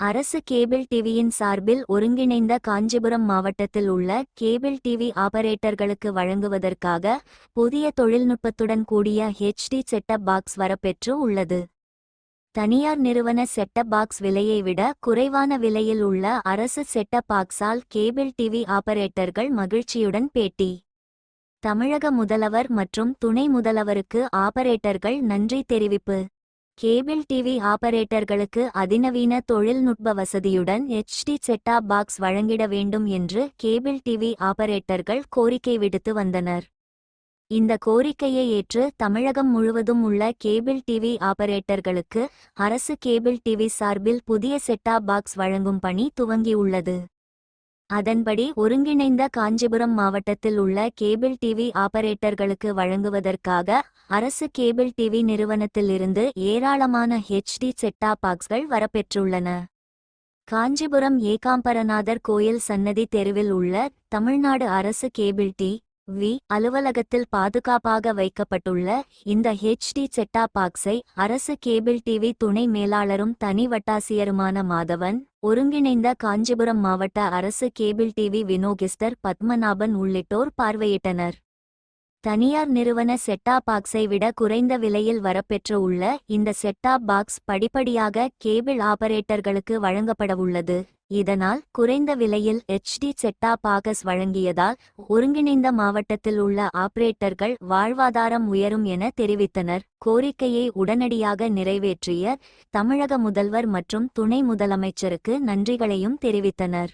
அரசு கேபிள் டிவியின் சார்பில் ஒருங்கிணைந்த காஞ்சிபுரம் மாவட்டத்தில் உள்ள கேபிள் டிவி ஆபரேட்டர்களுக்கு வழங்குவதற்காக புதிய தொழில்நுட்பத்துடன் கூடிய ஹெச்டி செட்டப் பாக்ஸ் வரப்பெற்று உள்ளது. தனியார் நிறுவன செட்டப் பாக்ஸ் விலையை விட குறைவான விலையில் உள்ள அரசு செட்டப் பாக்ஸால் கேபிள் டிவி ஆபரேட்டர்கள் மகிழ்ச்சியுடன் பேட்டி. தமிழக முதல்வர் மற்றும் துணை முதல்வருக்கு ஆபரேட்டர்கள் நன்றி தெரிவிப்பு. கேபிள் டிவி ஆபரேட்டர்களுக்கு அதிநவீன தொழில்நுட்ப வசதியுடன் எச்டி செட்டாப் பாக்ஸ் வழங்கிட வேண்டும் என்று கேபிள் டிவி ஆபரேட்டர்கள் கோரிக்கை விடுத்து வந்தனர். இந்த கோரிக்கையை ஏற்று தமிழகம் முழுவதும் உள்ள கேபிள் டிவி ஆபரேட்டர்களுக்கு அரசு கேபிள் டிவி சார்பில் புதிய செட்டாப் பாக்ஸ் வழங்கும் பணி துவங்கியுள்ளது. அதன்படி ஒருங்கிணைந்த காஞ்சிபுரம் மாவட்டத்தில் உள்ள கேபிள் டிவி ஆபரேட்டர்களுக்கு வழங்குவதற்காக அரசு கேபிள் டிவி நிறுவனத்திலிருந்து ஏராளமான ஹெச்டி செட்டாப் பாக்ஸ்கள் வரப்பெற்றுள்ளன. காஞ்சிபுரம் ஏகாம்பரநாதர் கோயில் சன்னதி தெருவில் உள்ள தமிழ்நாடு அரசு கேபிள் டி வி அலுவலகத்தில் பாதுகாப்பாக வைக்கப்பட்டுள்ள இந்த ஹெச்டி செட்டாப் பாக்ஸை அரசு கேபிள் டிவி துணை மேலாளரும் தனி வட்டாசியருமான மாதவன் ஒருங்கிணைந்த காஞ்சிபுரம் மாவட்ட அரசு கேபிள் டிவி வினோகிஸ்டர் பத்மநாபன் உள்ளிட்டோர் பார்வையிட்டனர். தனியார் நிறுவன செட்டாப் பாக்ஸை விட குறைந்த விலையில் வரப்பெற்று உள்ள இந்த செட்டாப் பாக்ஸ் படிப்படியாக கேபிள் ஆபரேட்டர்களுக்கு வழங்கப்படவுள்ளது இதனால் குறைந்த விலையில் எச்டி செட்டாப் பாக்ஸ் வழங்கியதால் ஒருங்கிணைந்த மாவட்டத்தில் உள்ள ஆபரேட்டர்கள் வாழ்வாதாரம் உயரும் என தெரிவித்தனர். கோரிக்கையை உடனடியாக நிறைவேற்றிய தமிழக முதல்வர் மற்றும் துணை முதலமைச்சருக்கு நன்றிகளையும் தெரிவித்தனர்.